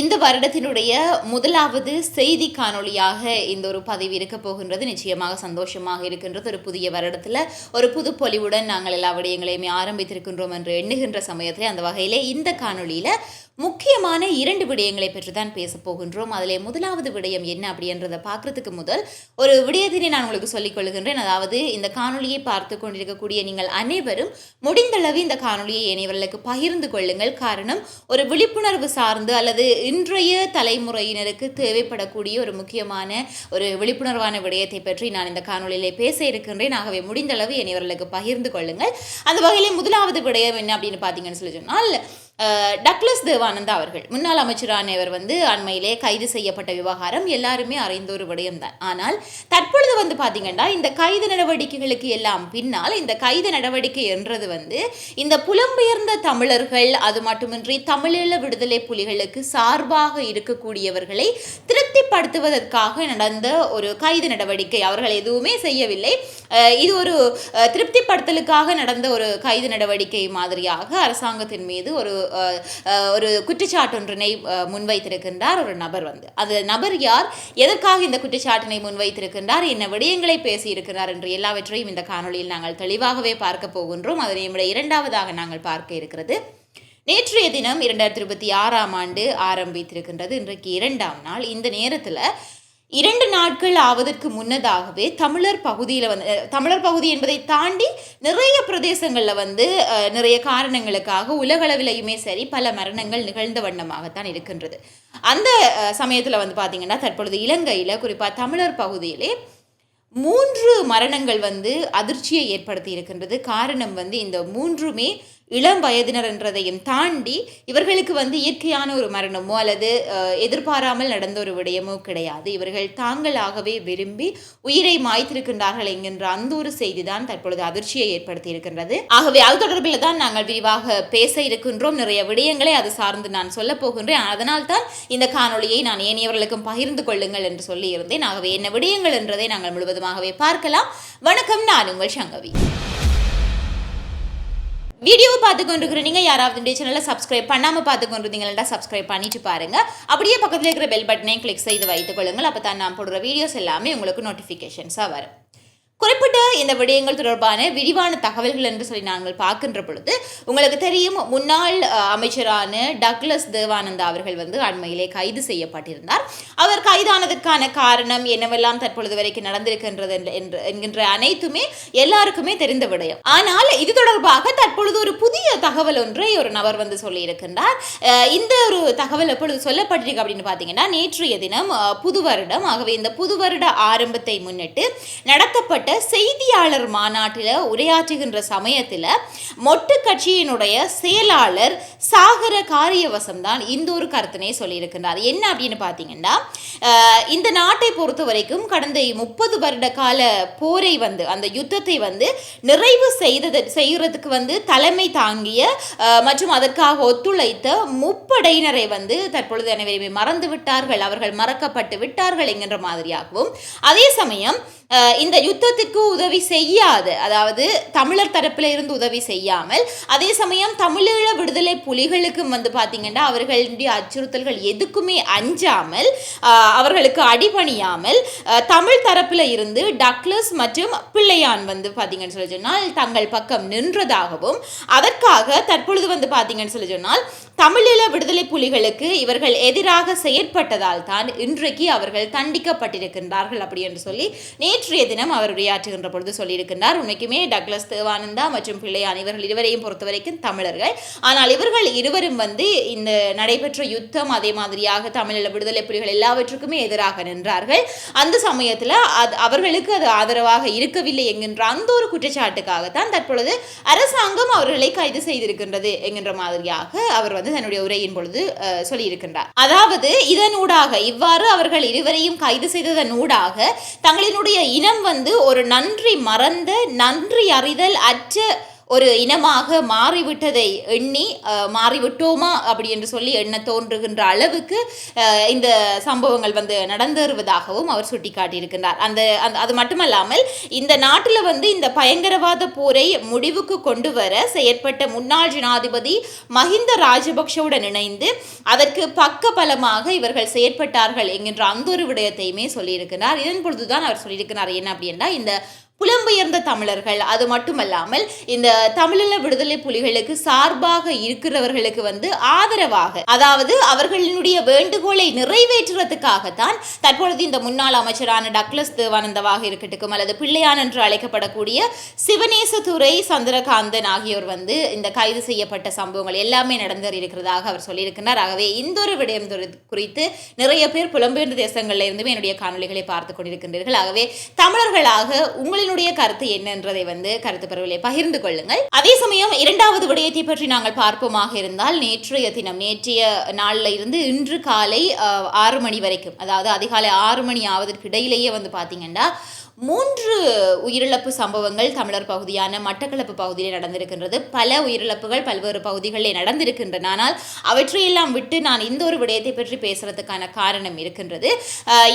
இந்த வருடத்தினுடைய முதலாவது செய்தி காணொளியாக இந்த ஒரு பதிவு இருக்க போகின்றது. நிச்சயமாக சந்தோஷமாக இருக்கின்றது. ஒரு புதிய வருடத்தில் ஒரு புது பொலிவுடன் நாங்கள் எல்லா விடயங்களையுமே ஆரம்பித்திருக்கின்றோம் என்று எண்ணுகின்ற சமயத்தில் அந்த வகையில் இந்த காணொளியில் முக்கியமான இரண்டு விடயங்களை பற்றி தான் பேச போகின்றோம். அதில் முதலாவது விடயம் என்ன அப்படின்றத பார்க்கறதுக்கு முதல் ஒரு விடயத்தினை நான் உங்களுக்கு சொல்லிக் கொள்கின்றேன். அதாவது இந்த காணொளியை பார்த்து கொண்டிருக்கக்கூடிய நீங்கள் அனைவரும் முடிந்தளவு இந்த காணொலியை இணையவர்களுக்கு பகிர்ந்து கொள்ளுங்கள். காரணம் ஒரு விழிப்புணர்வு சார்ந்து அல்லது இன்றைய தலைமுறையினருக்கு தேவைப்படக்கூடிய ஒரு முக்கியமான ஒரு விழிப்புணர்வான விடயத்தை பற்றி நான் இந்த காணொளியிலே பேச இருக்கின்றேன். ஆகவே முடிந்தளவு இணையவர்களுக்கு பகிர்ந்து கொள்ளுங்கள். அந்த வகையிலே முதலாவது விடயம் என்ன அப்படின்னு பார்த்தீங்கன்னு சொல்லி சொன்னால் டக்ளஸ் தேவானந்தா அவர்கள். முன்னாள் அமைச்சரானவர் வந்து அண்மையிலே கைது செய்யப்பட்ட விவகாரம் எல்லாருமே அறிந்த ஒரு விடயம்தான். ஆனால் தற்பொழுது வந்து பார்த்தீங்கன்னா இந்த கைது நடவடிக்கைகளுக்கு எல்லாம் பின்னால் இந்த கைது நடவடிக்கை என்றது வந்து இந்த புலம்பெயர்ந்த தமிழர்கள் அது மட்டுமின்றி தமிழீழ விடுதலை புலிகளுக்கு சார்பாக இருக்கக்கூடியவர்களை திருப்திப்படுத்துவதற்காக நடந்த ஒரு கைது நடவடிக்கை. அவர்கள் எதுவுமே செய்யவில்லை. இது ஒரு திருப்திப்படுத்தலுக்காக நடந்த ஒரு கைது நடவடிக்கை மாதிரியாக அரசாங்கத்தின் மீது ஒரு ஒரு குற்றச்சாட்டொன்றினை முன்வைத்திருக்கின்றார் ஒரு நபர் வந்து. அந்த நபர் யார்? எதற்காக இந்த குற்றச்சாட்டினை முன்வைத்திருக்கின்றார்? என்ன விடயங்களை பேசியிருக்கிறார் என்று எல்லாவற்றையும் இந்த காணொளியில் நாங்கள் தெளிவாகவே பார்க்க போகின்றோம். அதனை விட இரண்டாவதாக நாங்கள் பார்க்க இருக்கிறது. நேற்றைய தினம் இரண்டாயிரத்தி இருபத்தி ஆறாம் ஆண்டு ஆரம்பித்திருக்கின்றது. இன்றைக்கு இரண்டாம் நாள். இந்த நேரத்தில் இரண்டு நாட்கள் ஆவதற்கு முன்னதாகவே தமிழர் பகுதியில் வந்து தமிழர் பகுதி என்பதை தாண்டி நிறைய பிரதேசங்களில் வந்து நிறைய காரணங்களுக்காக உலகளவிலையுமே சரி பல மரணங்கள் நிகழ்ந்த வண்ணமாகத்தான் இருக்கின்றது. அந்த சமயத்தில் வந்து பார்த்திங்கன்னா தற்பொழுது இலங்கையில் குறிப்பாக தமிழர் பகுதியிலே மூன்று மரணங்கள் வந்து அதிர்ச்சியை ஏற்படுத்தி இருக்கின்றது. காரணம் வந்து இந்த மூன்றுமே இளம் வயதினர் என்றதையும் தாண்டி இவர்களுக்கு வந்து இயற்கையான ஒரு மரணமோ அல்லது எதிர்பாராமல் நடந்த ஒரு விடயமோ கிடையாது. இவர்கள் தாங்களாகவே விரும்பி உயிரை மாய்த்திருக்கின்றார்கள் என்கின்ற அந்த ஒரு செய்தி தான் தற்பொழுது அதிர்ச்சியை ஏற்படுத்தி இருக்கின்றது ஆகவே அது தொடர்பில் தான் நாங்கள் விரிவாக பேச இருக்கின்றோம். நிறைய விடயங்களை அது சார்ந்து நான் சொல்ல போகின்றேன். அதனால் தான் இந்த காணொளியை நான் ஏனையவர்களுக்கும் பகிர்ந்து கொள்ளுங்கள் என்று சொல்லி இருந்தேன் ஆகவே என்ன விடயங்கள் என்றதை நாங்கள் முழுவதுமாகவே பார்க்கலாம். வணக்கம். நான் உங்கள் சங்கவி. வீடியோ பார்த்து கொண்டிருக்கிற நீங்கள் யாராவது இந்த சேனலை சப்ஸ்கிரைப் பண்ணாமல் பார்த்து கொண்டிருந்தீங்கன்னா சப்ஸ்கிரைப் பண்ணிட்டு பாருங்க. அப்படியே பக்கத்தில் இருக்கிற பெல் பட்டனையும் கிளிக் செய்து வைத்துக் கொள்ளுங்கள். அப்போ தான் நான் போடுற வீடியோஸ் எல்லாமே உங்களுக்கு நோட்டிஃபிகேஷன்ஸாக வரும். குறிப்பிட்ட இந்த விடயங்கள் தொடர்பான விரிவான தகவல்கள் என்று சொல்லி நாங்கள் பார்க்கின்ற பொழுது உங்களுக்கு தெரியும் முன்னாள் அமைச்சரான டக்ளஸ் தேவானந்தா அவர்கள் வந்து அண்மையிலே கைது செய்யப்பட்டிருந்தார். அவர் கைதானதற்கான காரணம் என்னவெல்லாம் தற்பொழுது வரைக்கும் நடந்திருக்கின்றது என்று- என்று என்கின்ற அனைத்துமே எல்லாருக்குமே தெரிந்த விடயம். ஆனால் இது தொடர்பாக தற்பொழுது ஒரு புதிய தகவல் ஒன்றை ஒரு நபர் வந்து சொல்லியிருக்கின்றார். இந்த ஒரு தகவல் எப்பொழுது சொல்லப்பட்டிருக்கு அப்படின்னு பார்த்தீங்கன்னா நேற்றைய தினம் புது வருடம் ஆகவே இந்த புது வருட ஆரம்பத்தை முன்னிட்டு நடத்தப்பட்ட செய்தியாளர் மாநாட்டில் உரையாற்றுகின்ற சமயத்தில் மொட்டு கட்சியினுடைய செயலாளர் சாகர காரியவசம் தான் இந்த ஒரு கருத்தினை சொல்லியிருக்கின்றார். என்ன அப்படின்னு பார்த்தீங்கன்னா இந்த நாட்டை பொறுத்த வரைக்கும் கடந்த முப்பது வருட கால போரை வந்து அந்த யுத்தத்தை வந்து நிறைவு செய்தது செய்கிறதுக்கு வந்து தலைமை தாங்கிய மற்றும் அதற்காக ஒத்துழைத்த முப்படையினரை வந்து தற்பொழுது அனைவருமே மறந்து விட்டார்கள் அவர்கள் மறக்கப்பட்டு விட்டார்கள் என்கின்ற மாதிரியாகவும் அதே சமயம் இந்த யுத்தத்திற்கு உதவி செய்யாது. அதாவது தமிழர் தரப்பில் இருந்து உதவி செய்யாமல் அதே சமயம் தமிழீழ விடுதலை புலிகளுக்கும் வந்து பார்த்தீங்கன்னா அவர்களுடைய அச்சுறுத்தல்கள் எதுக்குமே அஞ்சாமல் அவர்களுக்கு அடிபணியாமல் தமிழ் தரப்பில் இருந்து டக்ளஸ் மற்றும் பிள்ளையான் வந்து பார்த்தீங்கன்னு சொல்லி சொன்னால் தங்கள் பக்கம் நின்றதாகவும் அதற்காக தற்பொழுது வந்து பார்த்தீங்கன்னு சொல்லி சொன்னால் தமிழீழ விடுதலை புலிகளுக்கு இவர்கள் எதிராக செயற்பட்டதால் தான் இன்றைக்கு அவர்கள் தண்டிக்கப்பட்டிருக்கின்றார்கள் அப்படி என்று சொல்லி நேற்றைய தினம் அவர் உரையாற்றுகின்ற பொழுது சொல்லியிருக்கின்றார் உண்மைக்குமே டக்ளஸ் தேவானந்தா மற்றும் பிள்ளையான் இவர்கள் இருவரையும் பொறுத்த வரைக்கும் தமிழர்கள். ஆனால் இவர்கள் இருவரும் வந்து இந்த நடைபெற்ற யுத்தம் அதே மாதிரியாக தமிழீழ விடுதலை புலிகள் எல்லாவற்றுக்குமே எதிராக நின்றார்கள். அந்த சமயத்தில் அது அவர்களுக்கு அது ஆதரவாக இருக்கவில்லை என்கின்ற அந்த ஒரு குற்றச்சாட்டுக்காகத்தான் தற்பொழுது அரசாங்கம் அவர்களை கைது செய்திருக்கின்றது என்கின்ற மாதிரியாக அவர் வந்து தன்னுடைய உரையின் பொழுது அஹ், சொல்லியிருக்கின்றார். அதாவது இதனூடாக இவ்வாறு அவர்கள் இருவரையும் கைது செய்ததன் ஊடாக தங்களினுடைய இனம் வந்து ஒரு நன்றி மறந்த நன்றி அறிதல் அற்ற ஒரு இனமாக மாறிவிட்டதை எண்ணி மாறிவிட்டோமா அப்படி என்று சொல்லி எண்ண தோன்றுகின்ற அளவுக்கு இந்த சம்பவங்கள் வந்து நடந்தேறுவதாகவும் அவர் சுட்டிக்காட்டியிருக்கின்றார். அந்த அந்த அது மட்டுமல்லாமல் இந்த நாட்டில் வந்து இந்த பயங்கரவாத போரை முடிவுக்கு கொண்டு வர செயற்பட்ட முன்னாள் ஜனாதிபதி மஹிந்த ராஜபக்ஷவுடன் இணைந்து அதற்கு பக்க பலமாக இவர்கள் செயற்பட்டார்கள் என்கின்ற அந்த ஒரு விடயத்தையுமே சொல்லியிருக்கிறார் இதன் பொழுதுதான் அவர் சொல்லியிருக்கிறார் என்ன அப்படின்னா இந்த புலம்பெயர்ந்த தமிழர்கள். அது மட்டுமல்லாமல் இந்த தமிழீழ விடுதலை புலிகளுக்கு சார்பாக இருக்கிறவர்களுக்கு வந்து ஆதரவாக அதாவது அவர்களினுடைய வேண்டுகோளை நிறைவேற்றுவதற்காகத்தான் தற்பொழுது இந்த முன்னாள் அமைச்சரான டக்ளஸ் தேவானந்தவாக இருக்கட்டும் அல்லது பிள்ளையான் என்று அழைக்கப்படக்கூடிய சிவநேசதுரை சந்திரகாந்தன் ஆகியோர் வந்து இந்த கைது செய்யப்பட்ட சம்பவங்கள் எல்லாமே நடந்திருக்கிறதாக அவர் சொல்லியிருக்கிறார். ஆகவே இந்த ஒரு விடயம் குறித்து நிறைய பேர் புலம்பெயர்ந்த தேசங்களில் இருந்துமே என்னுடைய காணொளிகளை பார்த்து கொண்டிருக்கின்றீர்கள். ஆகவே தமிழர்களாக உங்களினுடைய கருத்து என்னன்றதை வந்து கருத்து பரவலை பகிர்ந்து கொள்ளுங்கள். அதே சமயம் இரண்டாவது விடயத்தை பற்றி நாங்கள் பார்ப்போமாக இருந்தால் நேற்றைய தினம் நேற்றைய நாளில் இருந்து இன்று காலை ஆறு மணி வரைக்கும் அதாவது அதிகாலை ஆறு மணி ஆவதற்கு இடையிலேயே வந்து பார்த்தீங்கன்னா மூன்று உயிரிழப்பு சம்பவங்கள் தமிழர் பகுதியான மட்டக்களப்பு பகுதியில் நடந்திருக்கின்றது. பல உயிரிழப்புகள் பல்வேறு பகுதிகளில் நடந்திருக்கின்றன. ஆனால் அவற்றையெல்லாம் விட்டு நான் இந்த ஒரு விடயத்தை பற்றி பேசுறதுக்கான காரணம் இருக்கின்றது.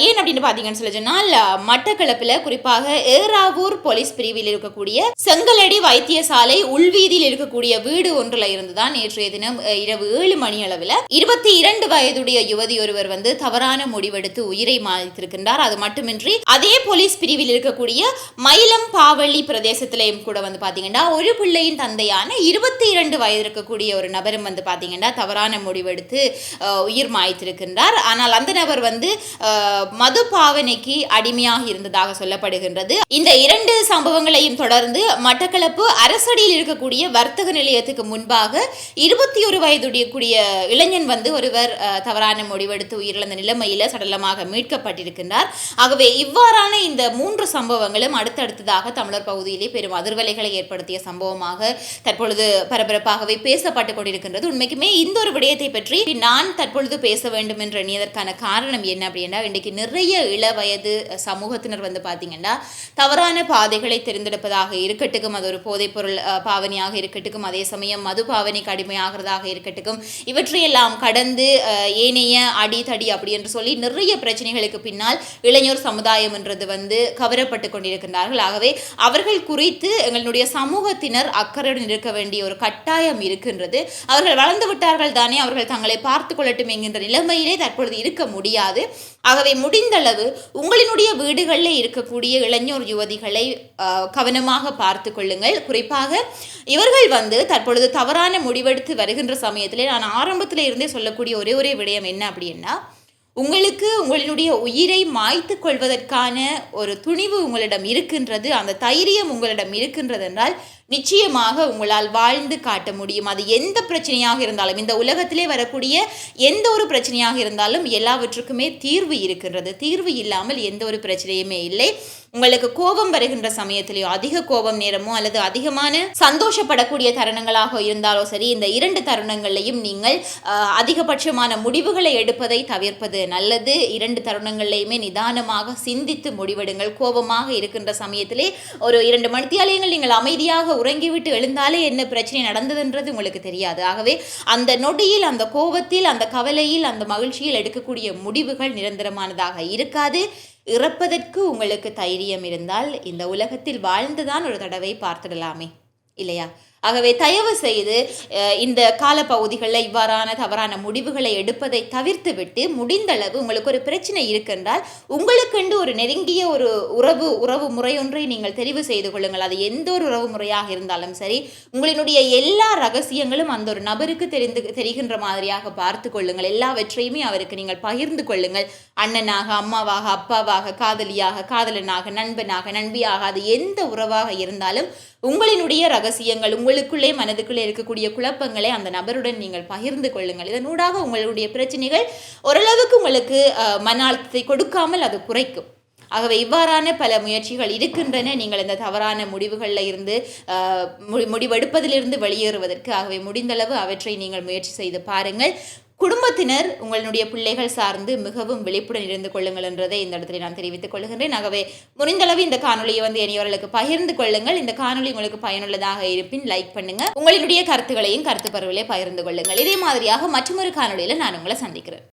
ஏன் அப்படின்னு பார்த்தீங்கன்னு சொல்லி சொன்னால் மட்டக்களப்பில் குறிப்பாக ஏறாவூர் போலீஸ் பிரிவில் இருக்கக்கூடிய செங்கலடி வைத்தியசாலை உள்வீதியில் இருக்கக்கூடிய வீடு ஒன்றில் இருந்து தான் நேற்றைய தினம் இரவு ஏழு மணி அளவில் இருபத்தி இரண்டு வயதுடைய யுவதி ஒருவர் வந்து தவறான முடிவெடுத்து உயிரை மாய்த்திருக்கின்றார். அது மட்டுமின்றி அதே போலீஸ் பிரிவில் இருக்கக்கூடிய மயிலம் பாவள்ளி பிரதேசத்திலையும் கூட வந்து பாத்தீங்கன்னா ஒரு பிள்ளையின் தந்தையான இருபத்தி இரண்டு வயது இருக்கக்கூடிய ஒரு நபரும் வந்து பாத்தீங்கன்னா தவறான முடிவெடுத்து உயிர் மாய்த்திருக்கின்றார். ஆனால் அந்த நபர் வந்து மது பாவனைக்கு அடிமையாக இருந்ததாக சொல்லப்படுகின்றது. இந்த இரண்டு சம்பவங்களையும் தொடர்ந்து மட்டக்களப்பு அரசடியில் இருக்கக்கூடிய வர்த்தக நிலையத்துக்கு முன்பாக இருபத்தி ஒரு வயதுடைய கூடிய இளைஞன் வந்து ஒருவர் அஹ், தவறான முடிவெடுத்து உயிரிழந்த நிலைமையில் சடலமாக மீட்கப்பட்டிருக்கின்றார். ஆகவே இவ்வாறான இந்த மூன்று சம்பவங்களும் அடுத்தடுத்ததாக தமிழர் பகுதியிலே பெரும் அதிர்வலைகளை ஏற்படுத்திய சம்பவமாக தற்பொழுது பரபரப்பாகவே பேசப்பட்டு கொண்டிருக்கின்றது. உண்மைக்குமே இந்த ஒரு விடயத்தை பற்றி நான் தற்பொழுது பேச வேண்டும் என்று எண்ணியதற்கான காரணம் என்ன அப்படின்னா இன்றைக்கு நிறைய இள வயது சமூகத்தினர் வந்து பார்த்தீங்கன்னா தவறான பாதைகளை தெரிந்தெடுப்பதாக இருக்கட்டும் அது ஒரு போதைப்பொருள் பாவனையாக இருக்கட்டும் அதே சமயம் மது பாவனைக்கு அடிமையாகிறதாக இருக்கட்டும் இவற்றையெல்லாம் கடந்து ஏனைய அடி தடி அப்படி என்று சொல்லி நிறைய பிரச்சனைகளுக்கு பின்னால் இளைஞர் சமுதாயம் என்றது வந்து கவரப்பட்டு கொண்டிருக்கின்றார்கள். ஆகவே அவர்கள் குறித்து எங்களுடைய சமூகத்தினர் அக்கறையுடன் இருக்க வேண்டிய ஒரு கட்டாயம் இருக்கின்றது. அவர்கள் வளர்ந்து விட்டார்கள் தானே அவர்கள் தங்களை பார்த்து கொள்ளட்டும் என்கின்ற நிலைமையிலே தற்பொழுது இருக்க முடியாது. ஆகவே முடிந்தளவு உங்களினுடைய வீடுகளில் இருக்கக்கூடிய இளைஞர் யுவதிகளை கவனமாக பார்த்து கொள்ளுங்கள். குறிப்பாக இவர்கள் வந்து தற்பொழுது தவறான முடிவெடுத்து வருகின்ற சமயத்திலே நான் ஆரம்பத்தில் இருந்தே சொல்லக்கூடிய ஒரே ஒரே விடயம் என்ன அப்படின்னா உங்களுக்கு உங்களுடைய உயிரை மாய்த்து கொள்வதற்கான ஒரு துணிவு உங்களிடம் இருக்கின்றது அந்த தைரியம் உங்களிடம் இருக்கின்றது என்றால் நிச்சயமாக உங்களால் வாழ்ந்து காட்ட முடியும். அது எந்த பிரச்சனையாக இருந்தாலும் இந்த உலகத்திலே வரக்கூடிய எந்த ஒரு பிரச்சனையாக இருந்தாலும் எல்லாவற்றுக்குமே தீர்வு இருக்கின்றது. தீர்வு இல்லாமல் எந்த ஒரு பிரச்சனையுமே இல்லை. உங்களுக்கு கோபம் வருகின்ற சமயத்திலேயோ அதிக கோபம் நேரமோ அல்லது அதிகமான சந்தோஷப்படக்கூடிய தருணங்களாக இருந்தாலோ சரி இந்த இரண்டு தருணங்களையும் நீங்கள் அதிகபட்சமான முடிவுகளை எடுப்பதை தவிர்ப்பது நல்லது. இரண்டு தருணங்களையுமே நிதானமாக சிந்தித்து முடிவெடுங்கள். கோபமாக இருக்கின்ற சமயத்திலே ஒரு இரண்டு மணித்தியாலயங்கள் நீங்கள் அமைதியாக உறங்கிவிட்டு எழுந்தாலே என்ன பிரச்சனை நடந்ததுன்றது உங்களுக்கு தெரியாது. ஆகவே அந்த நொடியில் அந்த கோபத்தில் அந்த கவலையில் அந்த மகிழ்ச்சியில் எடுக்கக்கூடிய முடிவுகள் நிரந்தரமானதாக இருக்காது. இறப்பதற்கு உங்களுக்கு தைரியம் இருந்தால் இந்த உலகத்தில் வாழ்ந்துதான் ஒரு தடவை பார்த்துடலாமே. இல்லையா? ஆகவே தயவு செய்து இந்த காலப்பகுதிகளில் இவ்வாறான தவறான முடிவுகளை எடுப்பதை தவிர்த்து விட்டு முடிந்தளவு உங்களுக்கு ஒரு பிரச்சனை இருக்கின்றால் உங்களுக்கென்று ஒரு நெருங்கிய ஒரு உறவு உறவு முறையொன்றை நீங்கள் தெரிவு செய்து கொள்ளுங்கள். அது எந்த ஒரு உறவு முறையாக இருந்தாலும் சரி உங்களினுடைய எல்லா ரகசியங்களும் அந்த ஒரு நபருக்கு தெரிந்து தெரிகின்ற மாதிரியாக பார்த்து கொள்ளுங்கள். எல்லாவற்றையுமே அவருக்கு நீங்கள் பகிர்ந்து கொள்ளுங்கள். அண்ணனாக அம்மாவாக அப்பாவாக காதலியாக காதலனாக நண்பனாக நண்பியாக அது எந்த உறவாக இருந்தாலும் உங்களினுடைய ரகசியங்கள் உங்களுக்குள்ளே மனதுக்குள்ளே இருக்கக்கூடிய குழப்பங்களை அந்த நபருடன் நீங்கள் பகிர்ந்து கொள்ளுங்கள். இதனூடாக உங்களுடைய பிரச்சனைகள் ஓரளவுக்கு உங்களுக்கு மன அழுத்தத்தை கொடுக்காமல் அது குறைக்கும். ஆகவே இவ்வாறான பல முயற்சிகள் இருக்கின்றன. நீங்கள் இந்த தவறான முடிவுகளில் இருந்து முடி- முடிவெடுப்பதிலிருந்து வெளியேறுவதற்கு. ஆகவே முடிந்தளவு அவற்றை நீங்கள் முயற்சி செய்து பாருங்கள். குடும்பத்தினர் உங்களுடைய பிள்ளைகள் சார்ந்து மிகவும் விழிப்புடன் இருந்து கொள்ளுங்கள் என்றதை இந்த இடத்துல நான் தெரிவித்துக் கொள்கின்றேன். ஆகவே முடிந்தளவு இந்த காணொலியை வந்து இனியவர்களுக்கு பகிர்ந்து கொள்ளுங்கள். இந்த காணொலி உங்களுக்கு பயனுள்ளதாக இருப்பின் லைக் பண்ணுங்க. உங்களுடைய கருத்துக்களையும் கருத்து பருவிலே பகிர்ந்து கொள்ளுங்கள். இதே மாதிரியாக மற்றொரு காணொலியில் நான் உங்களை சந்திக்கிறேன்.